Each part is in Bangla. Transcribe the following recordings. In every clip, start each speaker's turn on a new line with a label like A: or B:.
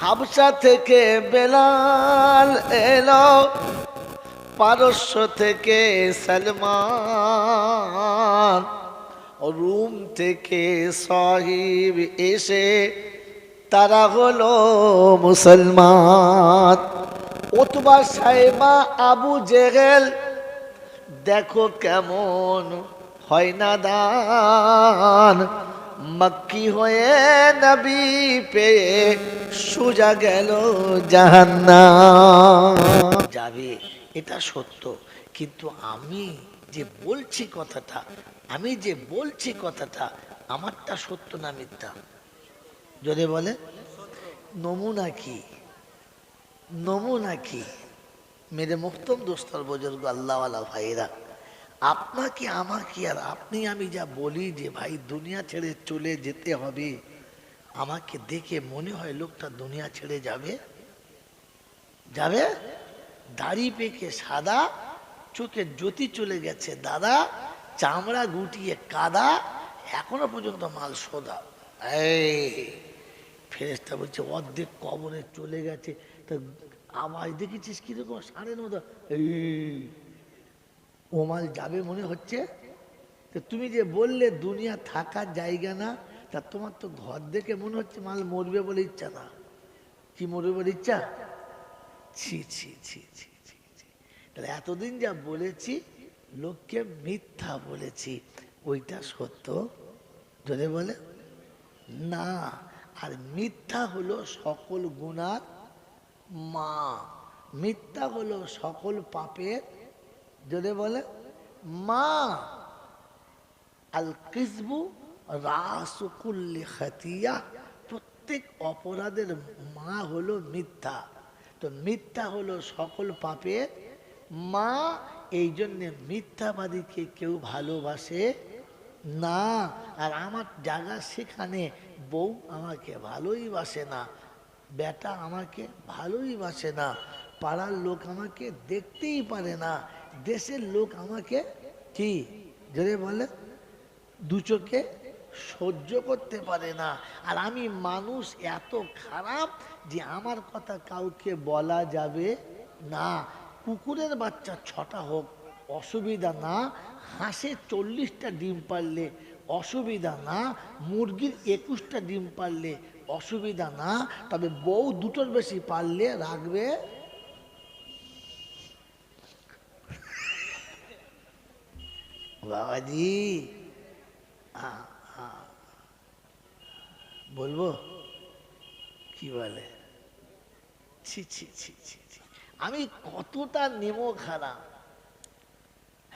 A: হাবসা থেকে বেলাল এলো, পারস্য থেকে সলমান, রুম থেকে সাহিব এসে, তারা হলো মুসলমান। ওতবা সাহেবা আবু জেহেল, দেখো কেমন হয় না দান। মক্কি হয়ে নবী পেয়ে সোজা গেল জাহান্না যাবে, এটা সত্য। কিন্তু আমি যে বলছি কথাটা, আমি যে বলছি কথাটা, আমারটা সত্য না মিথ্যা? যদি বলে, নমুনা কি? নমুনা কি? মেরে মুক্তম দোস্তর বুজুর্গ আল্লাহওয়ালা ভাইরা আপনাকে, আমাকে আর আপনি, আমি যা বলি যে ভাই দুনিয়া ছেড়ে চলে যেতে হবে, আমাকে দেখে মনে হয় লোকটা দুনিয়া ছেড়ে যাবে। যাবে? দাড়ি পেকে সাদা, চোখে জ্যোতি চলে গেছে দাদা, চামড়া গুটিয়ে কাদা, এখনও পর্যন্ত মাল সোদা। এই ফেরেস্তা বলছে, অর্ধেক কবরে চলে গেছে। তা আওয়াজ দেখেছিস কীরকম সাড়ের মতো? এই ও মাল যাবে মনে হচ্ছে? তো তুমি যে বললে দুনিয়া থাকার জায়গা না, তা তোমার তো ঘর দেখে মনে হচ্ছে মাল মরবে বলে ইচ্ছা না। কি মরবে বলে ইচ্ছা? ছি ছি ছি ছি ছি ছি। তাহলে এতদিন যা বলেছি, লোককে মিথ্যা বলেছি, ওইটা সত্য? যদি বলে। না, আর মিথ্যা হলো সকল গুণার মা। মিথ্যা হলো সকল পাপের যদি বলে, মা আল কিসবু রাসুকুল্লি খাতিয়া। প্রত্যেক অপরাধের মা হলো মিথ্যা। তো মিথ্যা হলো সকল পাপের মা এই জন্যে মিথ্যাবাদীকে কেউ ভালোবাসে না। আর আমার জায়গা সেখানে বউ আমাকে ভালোই বাসে না, বেটা আমাকে ভালোই বাসে না, পাড়ার লোক আমাকে দেখতেই পারে না। দেশের লোক আমাকে কি? যদি বলে, দু চোখে সহ্য করতে পারে না। আর আমি মানুষ এত খারাপ যে আমার কথা কাউকে বলা যাবে না। কুকুরের বাচ্চা ছটা হোক, অসুবিধা না। হাঁসের চল্লিশটা ডিম পারলে অসুবিধা না। মুরগির একুশটা ডিম পারলে অসুবিধা না। তবে বউ দুটোর বেশি পারলে রাখবে বাবাজি। বলব? কি বলে? ছি ছি ছি ছি ছি। আমি কতটা নেমো খারাপ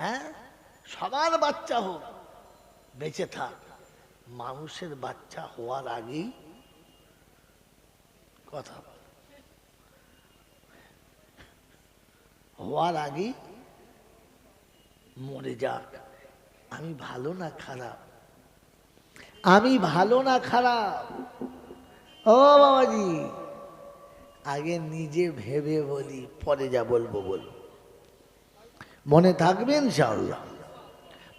A: হ্যাঁ? সবার বাচ্চা হোক, বেঁচে থাক। মানুষের বাচ্চা হওয়ার আগেই কথা হওয়ার আগেই মরে যাক। আমি ভালো না খারাপ? আমি ভালো না খারাপ? ও বাবাজি। আগে নিজে ভেবে বলি পরে যা বলব বলব। মনে থাকবেন ইনশাআল্লাহ।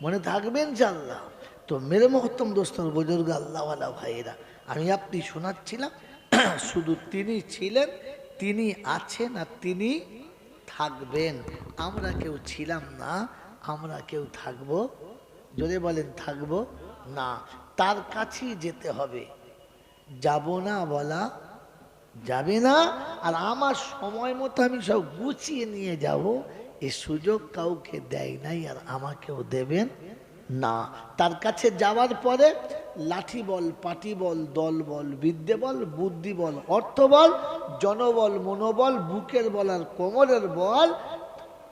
A: মনে থাকবেন ইনশাআল্লাহ। তো মেরে মহত্তম দোস্তর বুজুর্গ আল্লাহওয়ালা ভাইয়েরা আমি আপনি শোনাচ্ছিলাম শুধু তিনি ছিলেন তিনি আছেন আর তিনি থাকবেন। আমরা কেউ ছিলাম না আমরা কেউ থাকব যদি বলেন থাকব, না। তার কাছেই যেতে হবে। যাব না বলা যাবে না। আর আমার সময় মতো আমি সব গুছিয়ে নিয়ে যাব। এ সুযোগ কাউকে দেয় নাই আর আমাকেও দেবেন না। তার কাছে যাওয়ার পরে লাঠি বল, পাটি বল, দল বল, বিদ্যে বল, বুদ্ধি বল, অর্থ বল, জনবল, মনোবল, বুকের বল আর কোমরের বল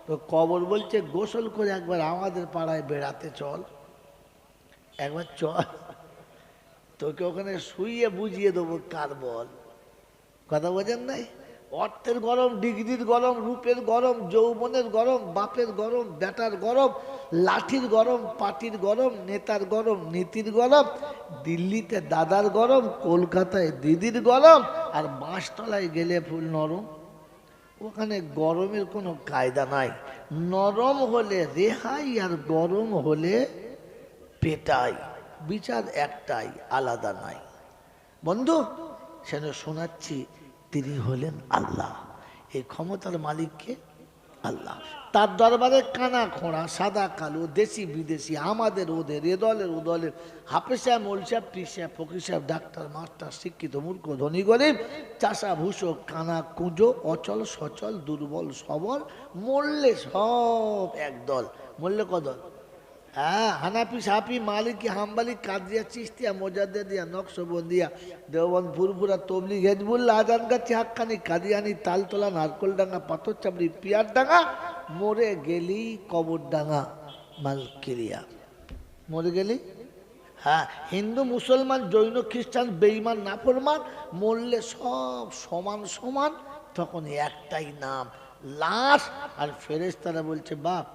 A: তো কবর বলছে, গোসল করে একবার আমাদের পাড়ায় বেড়াতে চল। একবার চল। তোকে ওখানে শুইয়ে বুঝিয়ে দেবো কার বল কথা বোঝেন নাই? অর্থের গরম, ডিগ্রির গরম, রূপের গরম, যৌবনের গরম, বাপের গরম, বেটার গরম, লাঠির গরম, পাটির গরম, নেতার গরম নীতির গরম, দিল্লিতে দাদার গরম, কলকাতায় দিদির গরম, আর বাঁশতলায় গেলে ফুল নরম। ওখানে গরমের কোনো কায়দা নাই। নরম হলে রেহাই আর গরম হলে পেটাই। বিচার একটাই, আলাদা নাই। বন্ধু সেন শোনাচ্ছি, তিনি হলেন আল্লাহ। এই ক্ষমতার মালিককে আল্লাহ। তার দরবারে কানা খোঁড়া, সাদা কালো, দেশি বিদেশি, আমাদের ওদের, এ দলের ও দলের। হাফে সাহেব, মোল সাহেব, পীর সাহেব, ফকির সাহেব, ডাক্তার, মাস্টার, শিক্ষিত, মূর্খ, ধনী, গরিব চাষা ভূষক কানা, কুঁজো, অচল, সচল, দুর্বল, সবল মরলে সব এক দল। মরলে কদল? হ্যাঁ হানাপি সাফি মালিকি, হাম্বালি কাদিয়া চিস্তিয়া মোজাদ্দিয়া নকশবন্দিয়া, দেওবন্দ ফুরফুরা তবলি হেজবুল্লা আজানগাছি, হাক্কানি, কাদিয়ানি, তালতলা, নারকলডাঙ্গা পাথর চাপড়ি পিয়ার ডাঙ্গা মরে গেলি কবর ডাঙ্গা মালকেরিয়া। মরে গেলি? হ্যাঁ হিন্দু, মুসলমান, জৈন, খ্রিস্টান বেইমান নাফরমান, মরলে সব সমান সমান তখন একটাই নাম, লাশ, আর ফেরেশতারা বলছে, বাপ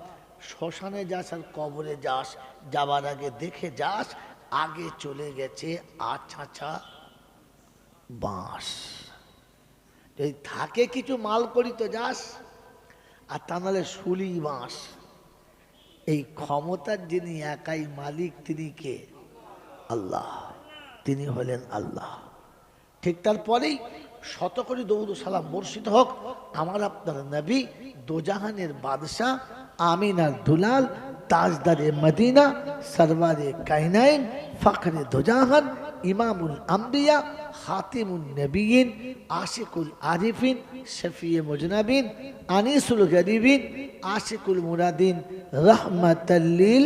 A: শ্মশানে যাস আর কবরে যাস, যাবার আগে দেখে যাস, আগে চলে গেছে আছাছা বাঁশ। যদি থাকে কিছু মাল করি তো যাস, আর তা নাহলে শুলি বাঁশ। এই ক্ষমতার যিনি একাই মালিক, তিনি কে? আল্লাহ। তিনি হলেন আল্লাহ। ঠিক তারপরেই শত করে দৌদ সালাম বর্ষিত হোক, আমার আপনার নবী, দোজাহানের বাদশাহ আমিনার দুলাল, তাজদারে মদিনা, সরওয়ারে কাইনাইন, ফখরে দোজাহান, ইমামুল আম্বিয়া হাতিমুল নবীন, আশিকুল আরিফিন, শফিয়ে মুজনাবিন, আনিসুল গরিবিন, আশিকুল মুরাদিন রহমতাল্লিল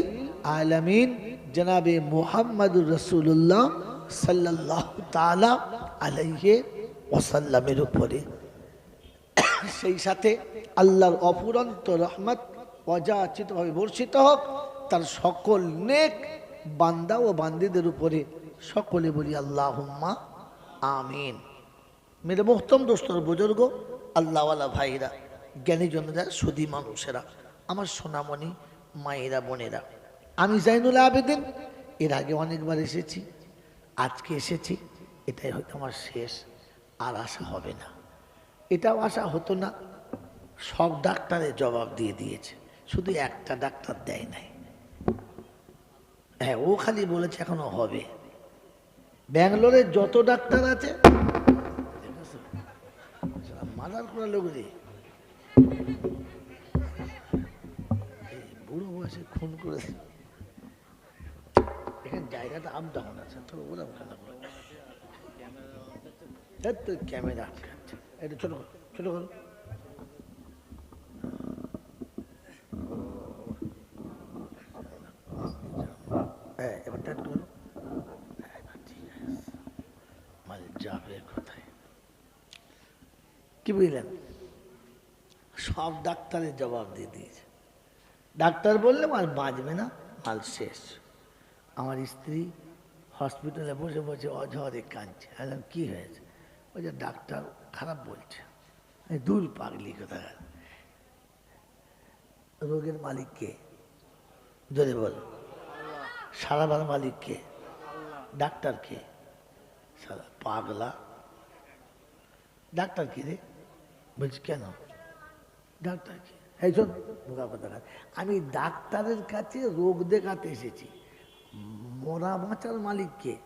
A: আলমিন, জনাবে মোহাম্মদুর রসুল্লাহ সাল্লাহ তালা আলাইহে ওসাল্লামের উপরে। সেই সাথে আল্লাহর অফুরন্ত রহমত অযাচিতভাবে বর্ষিত হোক, তার সকল নেক বান্দা ও বান্দিদের উপরে সকলে বলি আল্লাহুম্মা আমিন। মেরে মোহতম দোস্তর বুজুর্গ, আল্লাহওয়ালা ভাইরা জ্ঞানীজনেরা সুদী মানুষেরা, আমার সোনামণি, মায়েরা, বোনেরা, আমি জাইনুল আবেদিন, এর আগে অনেকবার এসেছি, আজকে এসেছি, এটাই হয়তো আমার শেষ, আর আশা হবে না। এটাও আশা হতো না, সব ডাক্তারের জবাব দিয়ে দিয়েছে। শুধু একটা ডাক্তার দেয় নাই। হ্যাঁ ও খালি বলেছে এখনও হবে। ব্যাঙ্গালোরে যত ডাক্তার আছে, মাদার করা লোক বুড়ো বয়সে খুন করে এখানে জায়গাটা আপ ডাউন আছে তো ওরকম কেন তো ক্যামেরা আটকাচ্ছে এটা ছোট করো ছোট করো। হ্যাঁ যাবে কোথায়? কি বুঝলেন সব ডাক্তারের জবাব দিয়ে দিয়েছে। ডাক্তার বললে মাল বাঁচবে না মাল শেষ। আমার স্ত্রী হসপিটালে বসে বসে অঝরে কাঁদছে। বললাম কী হয়েছে? ওই যে ডাক্তার খারাপ বলছে। দূর পাগলি কথা রোগের মালিক কে? জোরে বলো। সারাবার মালিক কে ডাক্তার কে সারা পাগলা। ডাক্তার কি রে? বলছি, কেন? ডাক্তার কি? এই। আমি ডাক্তারের কাছে রোগ দেখাতে এসেছি। মরা বাঁচার মালিক কে?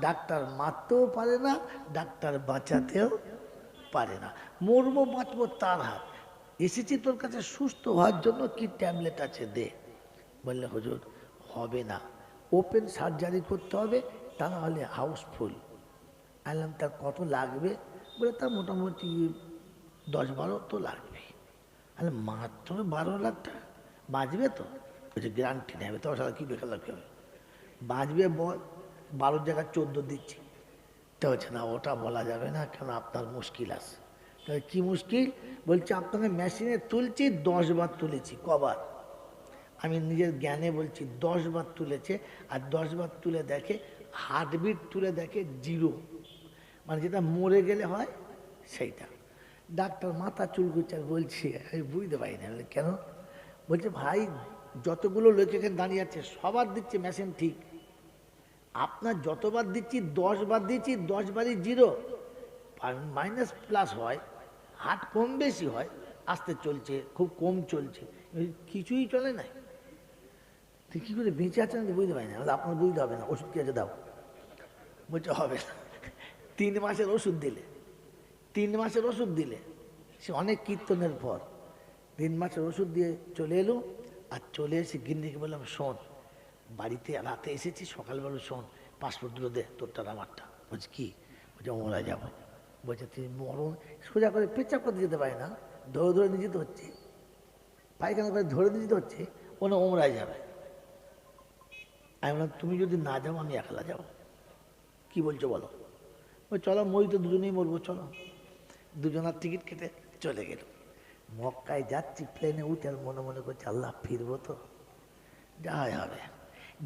A: ডাক্তার মারতেও পারে না, ডাক্তার বাঁচাতেও পারে না। মরবো, বাঁচবো তার হাত। এসেছি তোর কাছে সুস্থ হওয়ার জন্য কি ট্যাবলেট আছে দে। বললে, হুজুর হবে না। ওপেন সার্জারি করতে হবে তা না হলে হাউসফুল আনলাম তার কত লাগবে? বলে তার মোটামুটি দশ বারো তো লাগবে। আরে মাত্র বারো লাখ টাকা। বাঁচবে তো? বলছে গ্যারান্টি নেবে। তো সারা কী বেকার লাগবে বাঁচবে বল বারোর জায়গায় চোদ্দ দিচ্ছি। তো হচ্ছে না, ওটা বলা যাবে না, কেন আপনার মুশকিল আছে? কী মুশকিল? বলছে, আপনাকে মেশিনে তুলছি, দশ বার তুলেছি, কবার। আমি নিজের জ্ঞানে বলছি, দশ বার তুলেছে, আর দশ বার তুলে দেখে, হার্টবিট তুলে দেখে জিরো। মানে যেটা মরে গেলে হয়, সেইটা। ডাক্তার মাথা চুলকুচ্ছে আর বলছি, আমি বুঝতে পারি না কেন? বলছে, ভাই, যতগুলো লোক এখানে দাঁড়িয়ে আছে, সবার দিচ্ছে মেশিন ঠিক। আপনার যতবার দিচ্ছি, দশ বার দিচ্ছি, দশ বারই জিরো। মাইনাস প্লাস হয় হাট কম বেশি হয়, আস্তে চলছে, খুব কম চলছে। কিছুই চলে না তুই কী করে বেঁচে আছেন আমি বুঝতে পারি না আপনার বুঝতে হবে না, ওষুধ আছে দাও। বলছে, হবে না। তিন মাসের ওষুধ দিলে। তিন মাসের ওষুধ দিলে। সে অনেক কীর্তনের পর তিন মাসের ওষুধ দিয়ে চলে এলো আর চলে এসে গিন্নিকে বললাম, শোন, বাড়িতে রাতে এসেছি, সকালবেলা শোন পাসপোর্টগুলো দে, তোরটা আমারটা। বলছি, কি? বলছে ওমরা যাব। বলছে, তুই মরণ সোজা করে পেচাপ করতে যেতে পারে না, ধরে ধরে নিয়ে যেতে হচ্ছে। পায়খানা করে ধরে নিয়ে যেতে হচ্ছে ওনা ওমরায় যাবে। আমি বললাম, তুমি যদি না যাও, আমি একলা যাব। কি বলছো বলো? চলো, মই তো দুজনেই মরবো চলো। দুজনার টিকিট কেটে চলে গেল। মক্কায় যাচ্ছি প্লেনে উঠে আর মনে মনে করছি, আল্লাহ, ফিরবো তো? যাই হবে।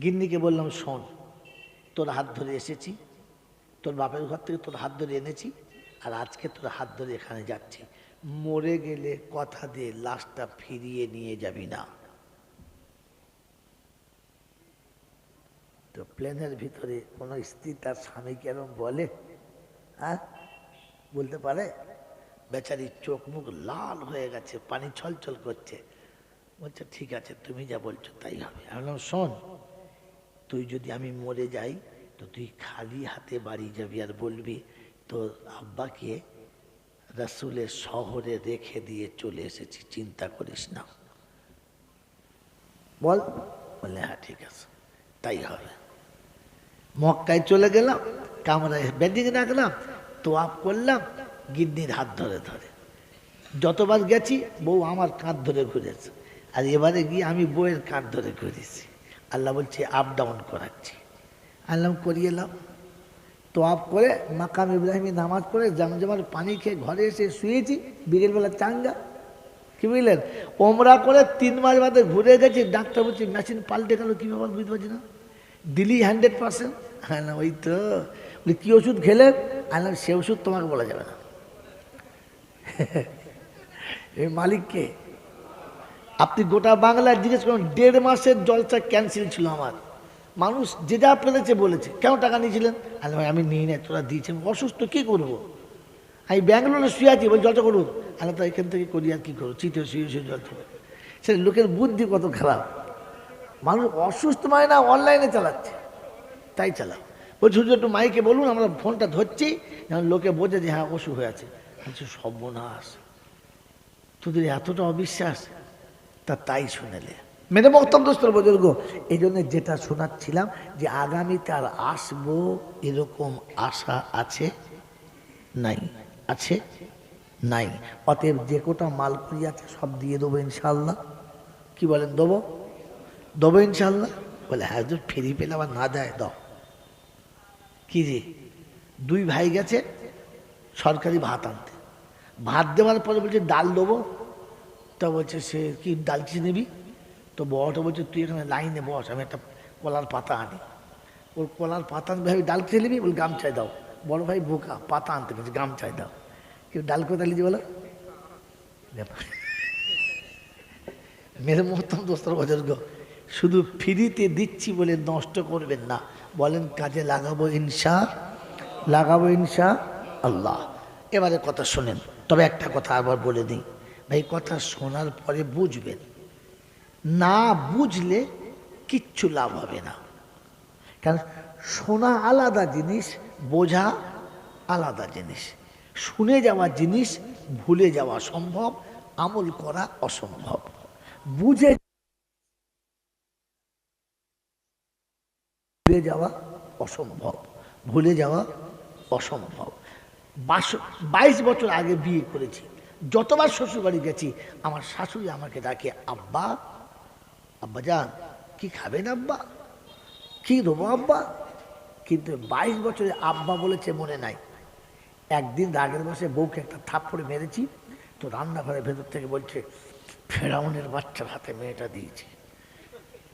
A: গিন্নিকে বললাম, শোন, তোর হাত ধরে এসেছি, তোর বাপের ঘর থেকে তোর হাত ধরে এনেছি আর আজকে তোর হাত ধরে এখানে যাচ্ছি। মরে গেলে কথা দিয়ে লাশটা ফিরিয়ে নিয়ে যাবি না। তো প্লেনের ভিতরে কোনো স্ত্রী তার স্বামীকে এরম বলে? হ্যাঁ? বলতে পারে? বেচারি চোখ মুখ লাল হয়ে গেছে, পানি ছলছল করছে। বলছে, ঠিক আছে, তুমি যা বলছো তাই হবে। আমি বললাম, শোন, তুই যদি আমি মরে যাই, তো তুই খালি হাতে বাড়ি যাবি আর বলবি, তোর আব্বাকে রাসুলের শহরে রেখে দিয়ে চলে এসেছি, চিন্তা করিস না। বল? বললে হ্যাঁ ঠিক আছে, তাই হবে। মক্কায় চলে গেলাম, কামরায় বেডিং রাখলাম তো আপ করলাম, গিন্নির হাত ধরে ধরে। যতবার গেছি, বউ আমার কাঁধ ধরে ঘুরেছে। আর এবারে গিয়ে আমি বউয়ের কাঁধ ধরে ঘুরেছি। আল্লাহ বলছে আপ ডাউন করাচ্ছি। আল্লাহ করিয়ে এলাম তো আপ করে মাকাম ইব্রাহিমী নামাজ পড়ে জামজামার পানি খেয়ে ঘরে এসে শুয়েছি, বিকেলবেলা চাঙ্গা। কি বুঝলেন? ওমরা করে তিন মাস বাদে ঘুরে গেছি, ডাক্তার বলছি মেশিন পাল্টে গেল, কী ব্যাপার বুঝতে পারছি না। দিলি হান্ড্রেড পার্সেন্ট? হ্যাঁ না, ওই তো। বলি, কী ওষুধ খেলেন আনলাম সে ওষুধ তোমাকে বলা যাবে না। এই মালিককে আপনি গোটা বাংলায় জিজ্ঞেস করুন, দেড় মাসের জলসা ক্যান্সেল ছিল আমার। মানুষ যে যা পেরেছে বলেছে। কেন টাকা নিয়েছিলেন? আরে ভাই, আমি নিই না তোরা দিয়েছেন, অসুস্থ, কী করব? আমি ব্যাঙ্গালোরে শুয়ে আছি, বল জলটা করুন। আল্লাহ তো এখান থেকে করি, আর কী করব? চিতে শুয়ে শুয়ে জল সে লোকের বুদ্ধি কত খারাপ। মানুষ অসুস্থ মানে না, অনলাইনে চালাচ্ছে। তাই চালাও। বলছি, হুজুর, একটু মাইকে বলুন, আমরা ফোনটা ধরছি যেমন লোকে বোঝে যে হ্যাঁ অসুখ হয়ে আছে। বলছে, সর্বনাশ। তোদের এতটা অবিশ্বাস? তা তাই শুনেলে। বক্তব্য দোস্তর বুজুর্গ এই জন্য যেটা শোনাচ্ছিলাম যে আগামীতে আর আসব এরকম আশা আছে? নাই। আছে? নাই। অতএব যে কোটা মাল করি আছে সব দিয়ে দেবো ইনশাল্লাহ কি বলেন, দেবো? দেবো ইনশাল্লাহ। বলে হ্যাঁ যদি ফেরি পেলে আবার না দেয়, দাও। কি রে? দুই ভাই গেছে, সরকারি ভাত আনতে। ভাত দেওয়ার পরে বলছে, ডাল দেবো। তা বলছে, সে কি, ডাল কি নিবি? তো বড়টা বলছে, তুই এখানে লাইনে বস, আমি একটা কলার পাতা আনি। ওর কলার পাতা আনবে ভাই, ডাল খেয়ে নিবি? বল, গামছায় দাও। বড় ভাই বোকা, পাতা আনতে গেছে গামছায় দাও। কেউ ডাল কোথায় লিখে বলো? মেরে মোহতম দোস্তর বুজুর্গ শুধু ফ্রিতে দিচ্ছি বলে নষ্ট করবেন না। বলেন, কাজে লাগাবো ইনশা লাগাবো ইনশা আল্লাহ। এবারে কথা শোনেন, তবে একটা কথা আবার বলে দিই। ভাই, কথা শোনার পরে বুঝবেন। না বুঝলে কিচ্ছু লাভ হবে না। কারণ শোনা আলাদা জিনিস, বোঝা আলাদা জিনিস। শুনে যাওয়া জিনিস, ভুলে যাওয়া সম্ভব, আমল করা অসম্ভব। বুঝে ভুলে যাওয়া অসম্ভব, ভুলে যাওয়া অসম্ভব। বাইশ বছর আগে বিয়ে করেছি, যতবার শ্বশুরবাড়ি গেছি, আমার শাশুড়ি আমাকে ডাকে, আব্বা আব্বা যান, কি খাবেন আব্বা? কি দেবো আব্বা? কিন্তু বাইশ বছরে আব্বা বলেছে মনে নাই। একদিন রাগের বসে বউকে একটা থাপ্পড়ে মেরেছি, তো রান্নাঘরের ভেতর থেকে বলছে, ফেরাউনের বাচ্চার হাতে মেয়েটা দিয়েছে।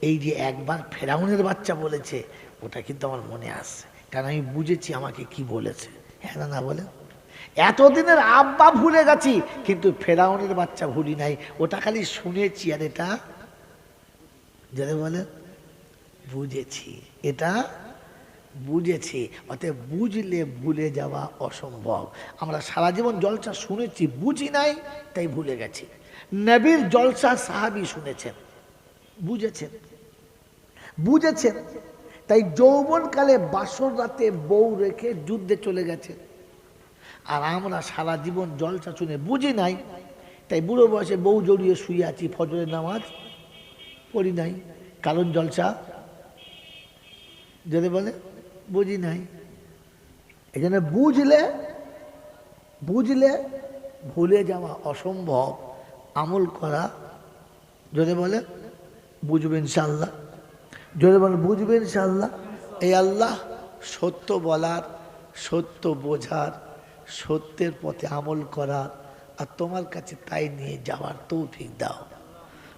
A: এই যে একবার ফেরাউনের বাচ্চা বলেছে, ওটা কিন্তু আমার মনে আসছে। কারণ আমি বুঝেছি আমাকে কি বলেছে। হ্যাঁ না বলে এতদিনের আব্বা ভুলে গেছি, কিন্তু ফেরাউনের বাচ্চা ভুলি নাই। ওটা খালি শুনেছি, আর এটা যারা বলে বুঝেছি। এটা বুঝেছি, অতএব বুঝলে ভুলে যাওয়া অসম্ভব। আমরা সারা জীবন জলসা শুনেছি, বুঝি নাই, তাই ভুলে গেছি। নবীর জলসা সাহাবি শুনেছেন, বুঝেছেন। বুঝেছেন তাই যৌবনকালে বাসর রাতে বউ রেখে যুদ্ধে চলে গেছে। আর আমরা সারা জীবন জলসা শুনে বুঝি নাই। তাই বুড়ো বয়সে বউ জড়িয়ে শুয়ে আছি, ফজরের নামাজ পড়ি নাই। কারণ জলসা যদি বলে, বুঝি নাই। এই জন্য বুঝলে বুঝলে ভুলে যাওয়া অসম্ভব। আমল করা যদি বলে, বুঝবে ইনশাল্লাহ যদি বলে সে আল্লাহ এই আল্লাহ সত্য বলার, সত্য বোঝার, সত্যের পথে আমল করার, আর তোমার কাছে তাই নিয়ে যাওয়ার তো তৌফিক দাও।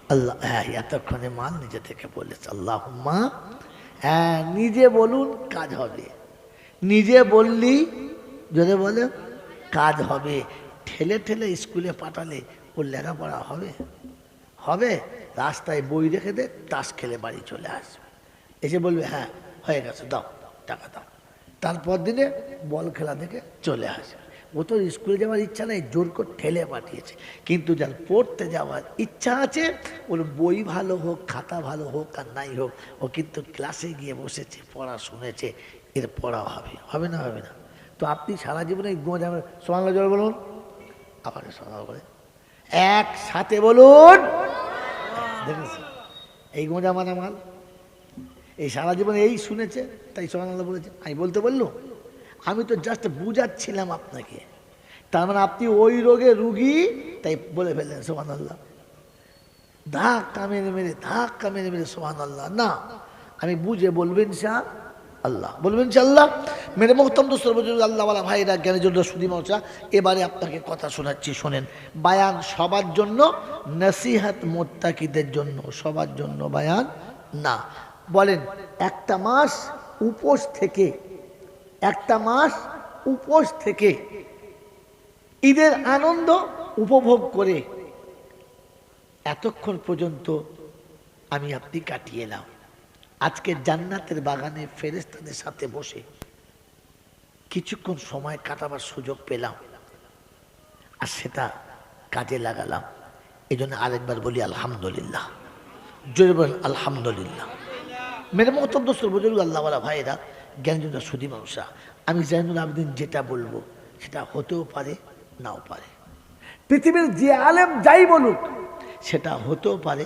A: আল্লাহ হ্যাঁ এতক্ষণে মাল নিজে থেকে বলেছে আল্লাহ মা হ্যাঁ নিজে বলুন কাজ হবে। নিজে বললি যদি বলে, কাজ হবে। ঠেলে ঠেলে স্কুলে পাঠালে ওর লেখাপড়া হবে? হবে? রাস্তায় বই রেখে দে, তাস খেলে বাড়ি চলে আসবে। এসে বলবে হ্যাঁ হয়ে গেছে, দাও, টাকা দাও। তারপর দিনে বল খেলা দেখে চলে আসে। ও তো স্কুলে যাওয়ার ইচ্ছা নেই, জোর করে ঠেলে পাঠিয়েছে। কিন্তু যার পড়তে যাওয়ার ইচ্ছা আছে, ওর বই ভালো হোক, খাতা ভালো হোক, আর নাই হোক, ও কিন্তু ক্লাসে গিয়ে বসেছে, পড়া শুনেছে, এর পড়া হবে হবে না হবে না। তো আপনি সারা জীবনে যাবেন সোমাল জল বলুন। আবার সোমাল করে একসাথে বলুন। দেখেছি এই গোঁজা মানা মাল? এই সারা জীবন এই শুনেছে, তাই সোহান আল্লাহ বলেছে, আমি বলতে বলল? আমি তো জাস্ট বুঝাচ্ছিলাম আপনাকে। তার মানে আপনি ওই রোগে রুগী? তাই বলে ফেললেন সোহান আল্লাহ ধাক্কা মেরে মেরে, ধাক্কা মেরে মেরে সোহান আল্লাহ না, আমি বুঝে বলবেন শাহ আল্লাহ। বলবেন আল্লাহ? মেরে মোহতম তো সর্বজন আল্লাহওয়ালা ভাইরা জ্ঞানের জন্য সুদী মশা এবারে আপনাকে কথা শোনাচ্ছি, শোনেন। বায়ান সবার জন্য, নসিহাত মোত্তাকিদের জন্য, সবার জন্য বায়ান না। বলেন, একটা মাস উপোস থেকে, একটা মাস উপোস থেকে ঈদের আনন্দ উপভোগ করে এতক্ষণ পর্যন্ত আমি আপনি কাটিয়ে এলাম। আজকে জান্নাতের বাগানে ফেরেস্তাদের সাথে বসে কিছুক্ষণ সময় কাটাবার সুযোগ পেলাম আর সেটা কাজে লাগালাম। এই জন্য আরেকবার বলি, আলহামদুলিল্লাহ। জোরে বলেন, আলহামদুলিল্লাহ। মেরে মতব্দ সর্বজরুল আল্লাহওয়ালা ভাইয়েরা জ্ঞানজন্য সুদী মানুষরা। আমি জাইনুল আবদিন যেটা বলব, সেটা হতেও পারে, নাও পারে। পৃথিবীর যে আলেম যাই বলুক, সেটা হতেও পারে,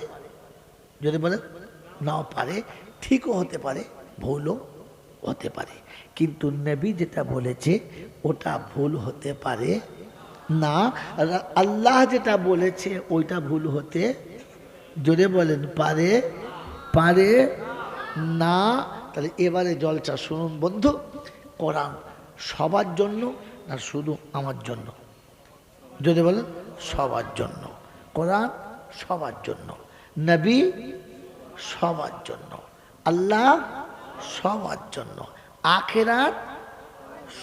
A: যদি বলেন নাও পারে, ঠিকও হতে পারে, ভুলও হতে পারে। কিন্তু নবী যেটা বলেছে, ওটা ভুল হতে পারে না। আল্লাহ যেটা বলেছে, ওইটা ভুল হতে জোরে বলেন পারে পারে না, তাহলে এবারে জলটা শুনুন বন্ধু, কোরআন সবার জন্য না শুধু আমার জন্য? যদি বলেন, সবার জন্য। কোরআন সবার জন্য, নবী সবার জন্য, আল্লাহ সবার জন্য, আখেরাত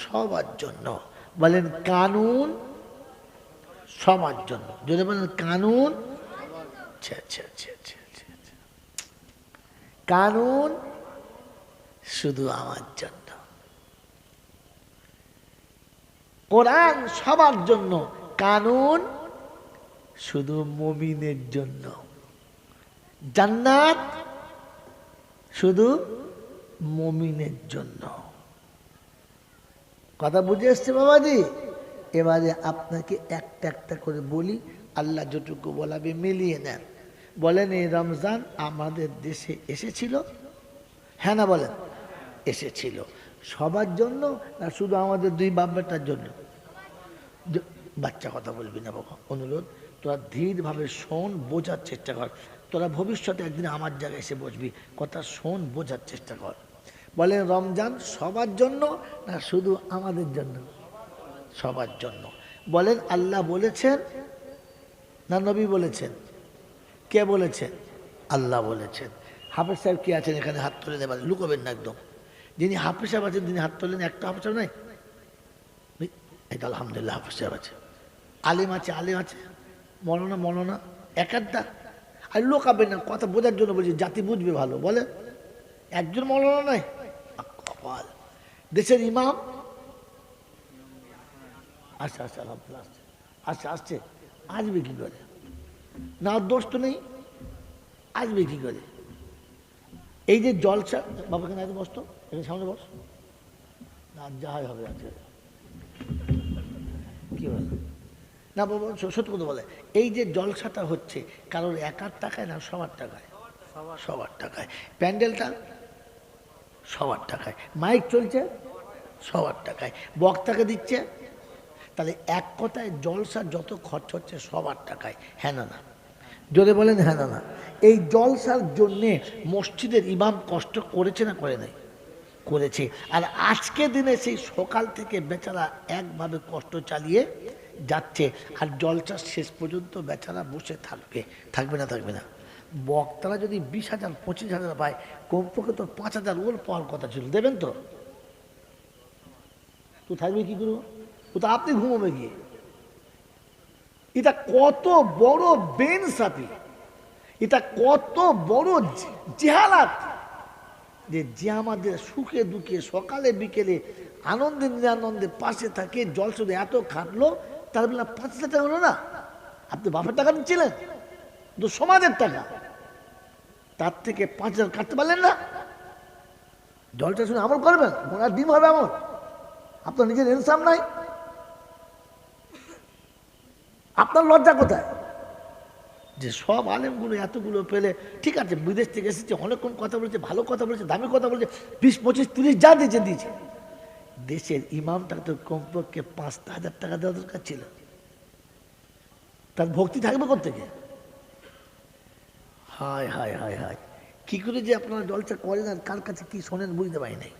A: সবার জন্য। বলেন কানুন সবার জন্য। যদি বলেন কানুন আচ্ছা আচ্ছা আচ্ছা। কানুন শুধু আমার জন্য। কোরআন সবার জন্য কানুন শুধু মমিনের জন্য। জান্নাত শুধু মমিনের জন্য। কথা বুঝে এসছে বাবাজি? এবারে আপনাকে একটা একটা করে বলি, আল্লাহ যেটুকু বলাবে মিলিয়ে নেন। বলেন, এই রমজান আমাদের দেশে এসেছিল? হ্যাঁ না বলেন, এসেছিল। সবার জন্য না শুধু আমাদের দুই বাপ বেটার জন্য বাচ্চা কথা বলবি না বাবা, অনুরোধ, তোরা ধীরভাবে শোন, বোঝার চেষ্টা কর। তোরা ভবিষ্যতে একদিন আমার জায়গায় এসে বসবি, কথা শোন, বোঝার চেষ্টা কর। বলেন, রমজান সবার জন্য না শুধু আমাদের জন্য? সবার জন্য। বলেন, আল্লাহ বলেছেন না নবী বলেছেন? কে বলেছেন আল্লাহ বলেছেন। হাফেজ সাহেব কি আছেন এখানে? হাত তুলে দেবেন লুকোবেন না একদম। যিনি হাফেজ সাহেব আছেন, তিনি হাত তোলেন, একটা হাফেজ সাহেব নাই? এটা আলহামদুলিল্লাহ হাফেজ সাহেব আছে। আলিম আছে আলিম আছে। মরনা এক একটা আর লোকাবেন না, কথা বোঝার জন্য বলছি, জাতি বুঝবে ভালো, বলে? একজন মরনা নাই? কপাল। দেশের ইমাম? আচ্ছা আচ্ছা আলহামদুলিল্লাহ আচ্ছা আসছে। আসবে কি করে? না দোষ তো নেই। আসবে কি করে এই যে জলসা বাবা এখানে আগে বসতো, এখানে সামনে বস। না যা হবে আজকে কি বলে? না, বাবা সত্যি কথা বলে। এই যে জলসাটা হচ্ছে, কারোর একার টাকায় না সবার টাকায়? সবার টাকায়। প্যান্ডেলটা সবার টাকায়। মাইক চলছে, সবার টাকায়। বক্তাকে দিচ্ছে তাহলে এক কথায় জলসার যত খরচ হচ্ছে সবার টাকায়। হ্যাঁ না না। জোরে বলেন হ্যাঁ না না। এই জলসার জন্যে মসজিদের ইমাম কষ্ট করেছে না করে নাই? করেছে। আর আজকে দিনে সেই সকাল থেকে বেচারা একভাবে কষ্ট চালিয়ে যাচ্ছে। আর জলসার শেষ পর্যন্ত বেচারা বসে থাকবে। থাকবে না থাকবে না। বক্তারা যদি বিশ হাজার, পঁচিশ হাজার পায়, কমপক্ষে তো পাঁচ হাজার ওর পাওয়ার কথা ছিল। দেবেন তো? তো থাকবে কি করব ও তো আপনি ঘুমোবে গিয়ে। এটা কত বড় বেন সাপি এটা কত বড় জেহালাত। যে যে আমাদের সুখে দুঃখে সকালে বিকেলে আনন্দে নিরানন্দে পাশে থাকে জল শুধু এত খাটলো, তার বেলা পাঁচ হাজার টাকা হলো না? আপনি বাপের টাকা দিচ্ছিলেন তো সমাজের টাকা। তার থেকে পাঁচ হাজার কাটতে পারলেন না? জলটা শুনে আমল করবেন ওনার ডিম হবে আমল। আপনার নিজের ইনসাম নাই। আপনার লজ্জা কোথায়? যে সব আলেমগুলো এতগুলো পেলে ঠিক আছে, বিদেশ থেকে এসেছে, অনেকক্ষণ কথা বলেছে, ভালো কথা বলেছে, দামি কথা বলেছে, বিশ, পঁচিশ, তিরিশ যা দিয়েছে দিয়েছে। দেশের ইমামটা তো কমপক্ষে পাঁচ হাজার টাকা দেওয়া দরকার ছিল। তার ভক্তি থাকবে থেকে হায় হায় হায় হায়। কি করে যে আপনারা জলসা করেন আর কার কাছে কি শোনেন বুঝতে পারি নাই।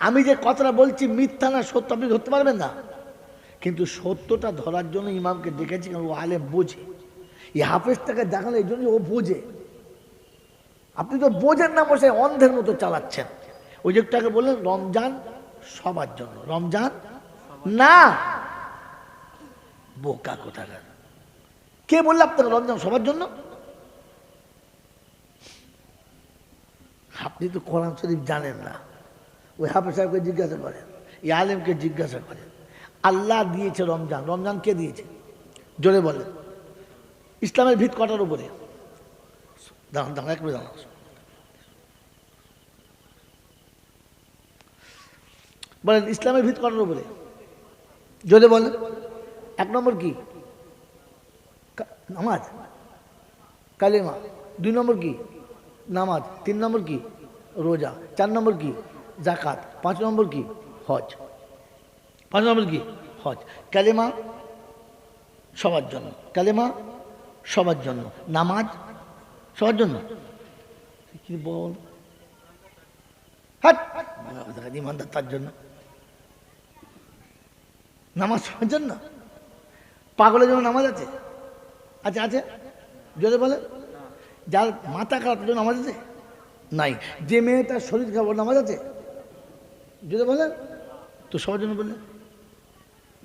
A: আমি যে কথাটা বলছি, মিথ্যা না সত্য আপনি ধরতে পারবেন না? কিন্তু সত্যটা ধরার জন্য ইমামকে ডেকেছি কারণ ও আলেম বোঝে। এই হাফেজটাকে দেখানো এই জন্য ও বোঝে। আপনি তো বোঝেন না বসে অন্ধের মতো চালাচ্ছেন। ওই যেটাকে বললেন, রমজান সবার জন্য। রমজান না। বোকা কোথাকার। কে বললে আপনাকে রমজান সবার জন্য? আপনি তো কোরআন শরীফ জানেন না। ওই হাফেজ সাহেবকে জিজ্ঞাসা করেন, এই আলেমকে জিজ্ঞাসা করেন। আল্লাহ দিয়েছে রমজান। রমজান কে দিয়েছে? জোরে বলে ইসলামের ভিত কটার উপরে? দাঁড়ান দাঁড়ান, একবার দাঁড়ান। বলেন, ইসলামের ভিত কটার উপরে? জোরে বলেন। এক নম্বর কি নামাজ? কালিমা? দুই নম্বর কি? নামাজ? তিন নম্বর কি? রোজা? চার নম্বর কি? জাকাত? পাঁচ নম্বর কি? হজ? পাঁচ নম্বর কি? হজ। কালেমা সবার জন্য। কালেমা সবার জন্য। নামাজ সবার জন্য? কি বল? ইমানদার তার জন্য। নামাজ সবার জন্য? পাগলের জন্য নামাজ আছে? আছে আছে? জোরে বলে। যার মাথা খারাপ, তার জন্য নামাজ আছে? নাই। যে মেয়েটার শরীর খারাপ নামাজ আছে? যদি বলে। তো সবার জন্য বললেন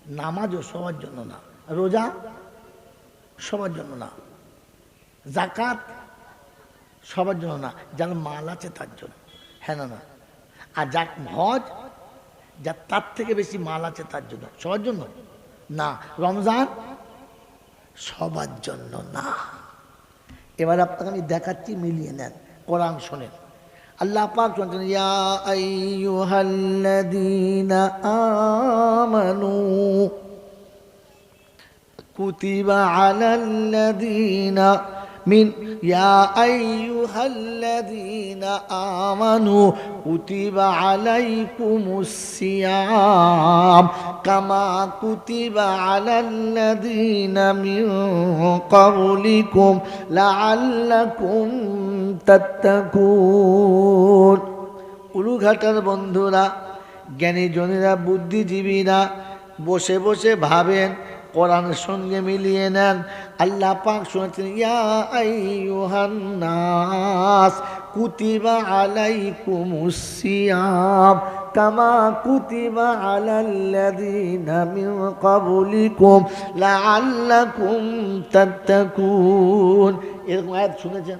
A: নামাজও সবার জন্য না। রোজা সবার জন্য না। জাকাত সবার জন্য না। যার মাল আছে তার জন্য। হ্যাঁ না না? আর যাক হজ, যার তার থেকে বেশি মাল আছে তার জন্য। সবার জন্য? না। রমজান সবার জন্য না। এবার আপনাকে আমি দেখাচ্ছি, মিলিয়ে নেন। কোরআন শোনেন। আল্লাহ পাক বলছেন ইয়া আইয়ুহাল্লাযীনা আমানু কুতিবা আলাল্লাযীনা মিন ইয়া আইয়ুহাল্লাযীনা আমানু কুতিবা আলাইকুমুস সিয়াম কামা কুতিবা আলাল্লাযীনা মিন ক্বাবলিকুম লাআল্লাকুম তাত্তাকুন উলুঘাটার বন্ধুরা জ্ঞানী জনেরা বুদ্ধিজীবীরা বসে বসে ভাবেন কোরআনের সঙ্গে মিলিয়ে নেন। আল্লাহ পাক শুনেছেন, ইয়া আইয়ুহান কুতিবা আলাইকুমুস সিয়াম, কামা কুতিবা আলাল্লাযীনা মিন ক্বাবলিকুম লাআল্লাকুম তাত্তাকুন। এরকম আয়াত শুনেছেন।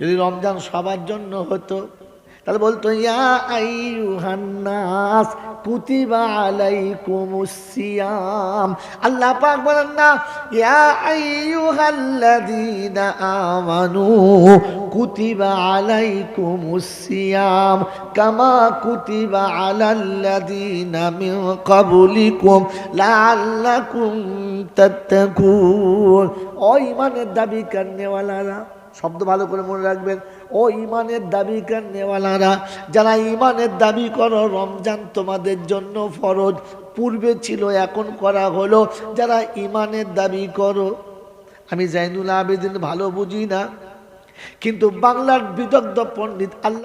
A: যদি রমজান সবার জন্য হতো, তাহলে বলতো, ইয়া আইয়ুহান্নাস কুতিবা আলাইকুমুস সিয়াম। আল্লাহ পাক বলেন, না, ইয়া আইয়ুহাল্লাযীনা আমানু, কুতিবা আলাইকুমুস সিয়াম, কামা কুতিবা আলাল্লাযীনা মিন ক্বাবলিকুম লাআল্লাকুম তাত্তাকুন। ও ইমানের দাবি করনেওয়ালারা শব্দ ভালো করে মনে রাখবেন। ও ইমানের দাবি নেওয়ালারা যারা ইমানের দাবি করো, রমজান তোমাদের জন্য ফরজ। পূর্বে ছিল, এখন করা হলো। যারা ইমানের দাবি করো, আমি জাইনুল আবেদিন ভালো বুঝি না। কিন্তু বাংলার বিদগ্ধ পণ্ডিত আল্লাহ